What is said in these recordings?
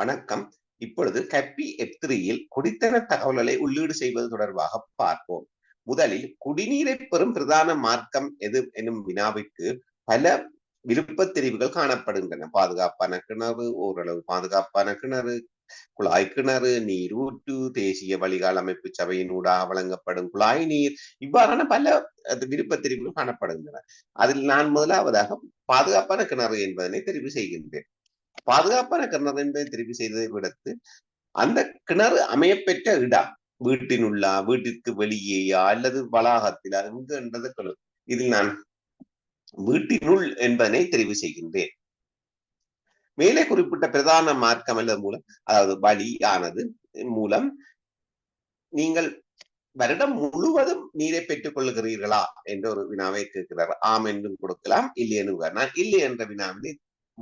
வணக்கம். இப்பொழுது கப்பி எத்திரியில் குடித்தன தகவல்களை உள்ளீடு செய்வது தொடர்பாக பார்ப்போம். முதலில் குடிநீரை பெறும் பிரதான மார்க்கம் எது எனும் வினாவிற்கு பல விருப்பத் தெரிவுகள் காணப்படுகின்றன. பாதுகாப்பான கிணறு ஓரளவு பாதுகாப்பான கிணறு குழாய் கிணறு நீரூற்று தேசிய வழிகால் அமைப்பு சபையின் ஊடாக வழங்கப்படும் குழாய் நீர் இவ்வாறான பல விருப்பத் தெரிவுகள் காணப்படுகின்றன. அதில் நான் முதலாவதாக பாதுகாப்பான கிணறு என்பதனை தெரிவு செய்கின்றேன். பாதுகாப்பான கிணறு என்பதை தெரிவு செய்ததை விடுத்து அந்த கிணறு அமையப்பெற்ற இடம் வீட்டினுள்ளா வீட்டிற்கு வெளியேயா அல்லது வளாகத்திலா என்றது இதில் நான் வீட்டினுள் என்பதனை தெரிவு செய்கின்றேன். மேலே குறிப்பிட்ட பிரதான மார்க்கம் அல்லது மூலம் அதாவது வழியானது மூலம் நீங்கள் வருடம் முழுவதும் நீரை பெற்றுக் கொள்கிறீர்களா என்ற ஒரு வினாவை கேட்கிறார். ஆம் என்றும் கொடுக்கலாம் இல்லை என்று நான் இல்லை என்ற வினாவினை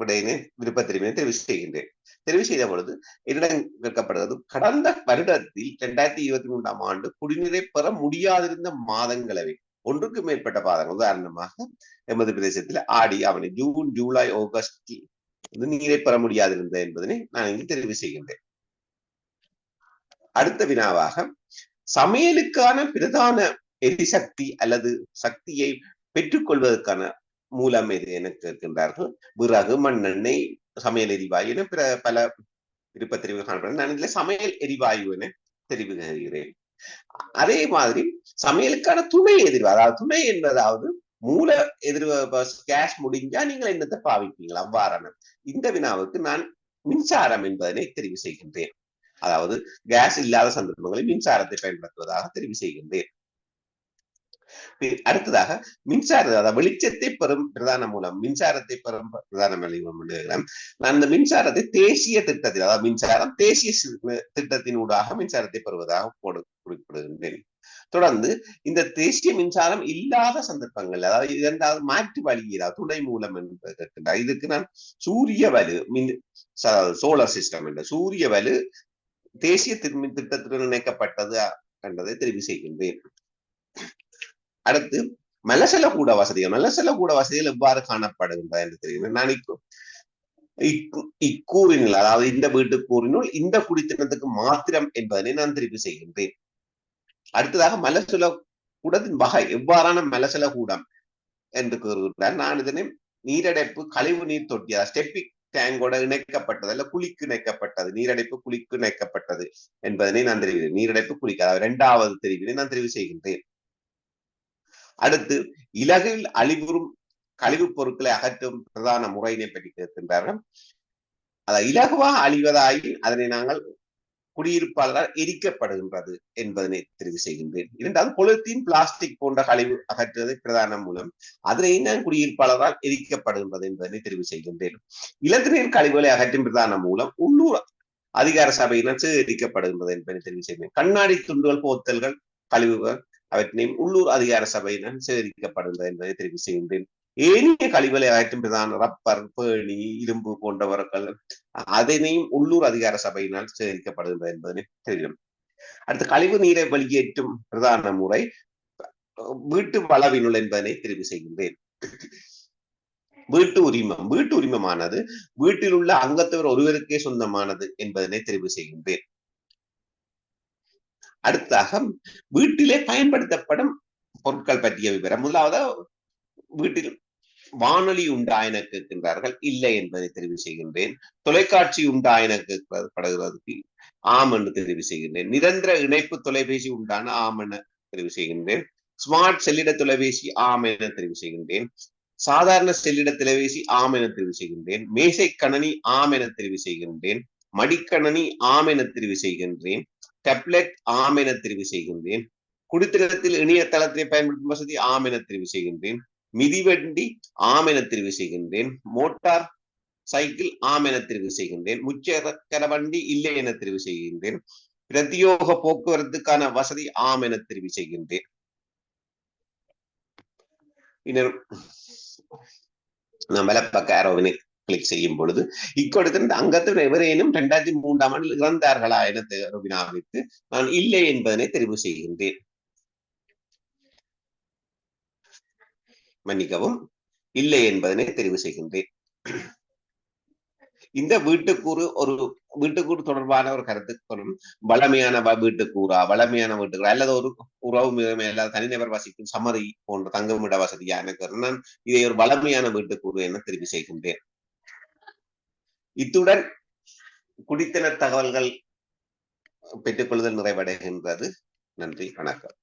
விடையினை விருப்ப தெரிவு செய்கின்றேன். தெரிவு செய்த பொழுது என்னிடம் கேட்கப்படுறது கடந்த வருடத்தில் இரண்டாயிரத்தி இருபத்தி மூன்றாம் ஆண்டு குடிநீரை பெற முடியாதிருந்த மாதங்களவை ஒன்றுக்கு மேற்பட்ட பாதங்கள் உதாரணமாக எமது பிரதேசத்தில் ஆடி அவனை ஜூன் ஜூலை ஆகஸ்ட் நீரை பெற முடியாதிருந்த என்பதனை நான் இங்கு தெரிவு செய்கின்றேன். அடுத்த வினாவாக சமையலுக்கான பிரதான எரிசக்தி அல்லது சக்தியை பெற்றுக்கொள்வதற்கான மூலம் இது என கேட்கின்றார்கள் விறகு மண்ணெண்ணெய் சமையல் எரிவாயு என பிற பல விருப்ப தெரிவு காணப்படும். நான் இதுல சமையல் எரிவாயு என தெரிவு செய்கிறேன் அதே மாதிரி சமையலுக்கான துணை எதிர்வு அதாவது துணை என்பதாவது மூல எதிர்வு கேஸ் முடிஞ்சா நீங்கள் என்னத்தை பாவிப்பீங்களா அவ்வாறான இந்த வினாவுக்கு நான் மின்சாரம் என்பதனை தெரிவு செய்கின்றேன். அதாவது கேஸ் இல்லாத சந்தர்ப்பங்களில் மின்சாரத்தை பயன்படுத்துவதாக தெரிவு செய்கின்றேன். அடுத்ததாக மின்சார அதாவது வெளிச்சத்தை பெறும் பிரதான மூலம் மின்சாரத்தை பெறும் பிரதான மூலம் நான் இந்த மின்சாரத்தை தேசிய திட்டத்தில் அதாவது மின்சாரம் தேசிய திட்டத்தினூடாக மின்சாரத்தை பெறுவதாக குறிப்பிடுகின்றேன். தொடர்ந்து இந்த தேசிய மின்சாரம் இல்லாத சந்தர்ப்பங்கள் அதாவது இரண்டாவது மாற்று வழி துணை மூலம் என்று இதுக்கு நான் சூரிய வலு மின் சோலார் சிஸ்டம் என்ற சூரிய வலு தேசிய திட்டத்துடன் இணைக்கப்பட்டது என்பதை தெரிவு செய்கின்றேன். அடுத்து மலசல கூட வசதிகள் மலசல கூட வசதிகள் எவ்வாறு காணப்படுகின்றன என்று தெரியும்? நான் இக்கூறினுள் அதாவது இந்த வீட்டு கூறினுள் இந்த குடித்தனத்துக்கு மாத்திரம் என்பதனை நான் தெரிவு செய்கின்றேன். அடுத்ததாக மலசுல கூடத்தின் வகை எவ்வாறான மலசல கூடம்? என்று கூறுகின்றார் நான் இதனை நீரடைப்பு கழிவு நீர் தொட்டியா ஸ்டெப்பிக் டேங்கோட இணைக்கப்பட்டது அல்ல குழிக்கு இணைக்கப்பட்டது நீரடைப்பு குழிக்கு இணைக்கப்பட்டது என்பதனை நான் தெரிவிக்கிறேன். நீரடைப்பு குழிக்கு அதாவது இரண்டாவது தெரிவினை நான் தெரிவு செய்கின்றேன். அடுத்து இலகில் அழிவுறும் கழிவுப் பொருட்களை அகற்றும் பிரதான முறையினை பற்றி கேட்கின்றார்கள் அதை இலகுவா அழிவதாயின் அதனை நாங்கள் குடியிருப்பாளரால் எரிக்கப்படுகின்றது என்பதனை தெரிவு செய்கின்றேன். இரண்டாவது பொலித்தீன் பிளாஸ்டிக் போன்ற கழிவு அகற்றுவதை பிரதான மூலம் அதனை நான் குடியிருப்பாளரால் எரிக்கப்படுகின்றது என்பதனை தெரிவு செய்கின்றேன். இலத்தினர் கழிவுகளை அகற்றும் பிரதான மூலம் உள்ளூர் அதிகார சபையினர் சேகரிக்கப்படுகின்றது என்பதை தெரிவு செய்கிறேன் கண்ணாடி துண்டுகள் போத்தல்கள் கழிவுகள் அவற்றினையும் உள்ளூர் அதிகார சபையினர் சேகரிக்கப்படுகிறது என்பதை தெரிவு செய்கின்றேன். ஏனைய கழிவுகளை அகற்றும் பிரதான ரப்பர் பேணி இரும்பு போன்றவர்கள் அதனையும் உள்ளூர் அதிகார சபையினால் சேகரிக்கப்படுகிறது என்பதனை தெரியும். அடுத்து கழிவு நீரை வெளியேற்றும் பிரதான முறை வீட்டு வளவினுள் என்பதனை தெரிவு செய்கின்றேன். வீட்டு உரிமம் வீட்டு உரிமமானது வீட்டில் உள்ள அங்கத்தவர் ஒருவருக்கே சொந்தமானது என்பதனை தெரிவு செய்கின்றேன். அடுத்ததாக வீட்டிலே பயன்படுத்தப்படும் பொருட்கள் பற்றிய விவரம். முதலாவது வீட்டில் வானொலி உண்டா என கேட்கின்றார்கள். இல்லை என்பதை தெரிவு செய்கின்றேன். தொலைக்காட்சி உண்டா என கேட்கப்படுகிறதுக்கு ஆம் என்று தெரிவு செய்கின்றேன். நிரந்தர இணைப்பு தொலைபேசி உண்டான ஆம் என தெரிவு செய்கின்றேன். ஸ்மார்ட் செல்லிட தொலைபேசி ஆம் என தெரிவு செய்கின்றேன். சாதாரண செல்லிட தொலைபேசி ஆம் என தெரிவு செய்கின்றேன். மேசை கணனி ஆம் என தெரிவு செய்கின்றேன். மடிக்கணனி ஆம் என தெரிவு செய்கின்றேன். டெப்லெட் ஆம் என தெரிவு செய்கின்றேன். குடித்திரத்தில் இணையதளத்தை பயன்படுத்தும் வசதி ஆம் என தெரிவு செய்கின்றேன். மிதிவண்டி ஆம் என தெரிவு செய்கின்றேன். மோட்டார் சைக்கிள் ஆம் என தெரிவு செய்கின்றேன். முச்சக்கர வண்டி இல்லை என தெரிவு செய்கின்றேன். பிரத்யோக போக்குவரத்துக்கான வசதி ஆம் என தெரிவு செய்கின்றேன். நான் வலப்பக்க ஆரோவினை கிளிக் செய்யும் பொழுது இக்கொடுத்த அங்கத்தில் எவரேனும் இரண்டாயிரத்தி மூன்றாம் ஆண்டில் இறந்தார்களா என வினாவிற்கு நான் இல்லை என்பதனை தெரிவு செய்கின்றேன். மன்னிக்கவும் இல்லை என்பதனை தெரிவு செய்கின்றேன். இந்த வீட்டுக்கூறு ஒரு வீட்டுக்கூறு தொடர்பான ஒரு கருத்துக்களும் வளமையான வ- வீட்டுக்கூறா வளமையான வீட்டுக்கூறா அல்லது ஒரு உறவு மிகமை அல்லாத தனிநபர் வசிக்கும் சம்மதி போன்ற தங்குமிட வசதியா எனக்கு நான் இதை ஒரு வளமையான வீட்டுக்கூறு என தெரிவு செய்கின்றேன். இத்துடன் குடித்தன தகவல்கள் பெற்றுக்கொள்ளுதல் நிறைவடைகின்றது. நன்றி வணக்கம்.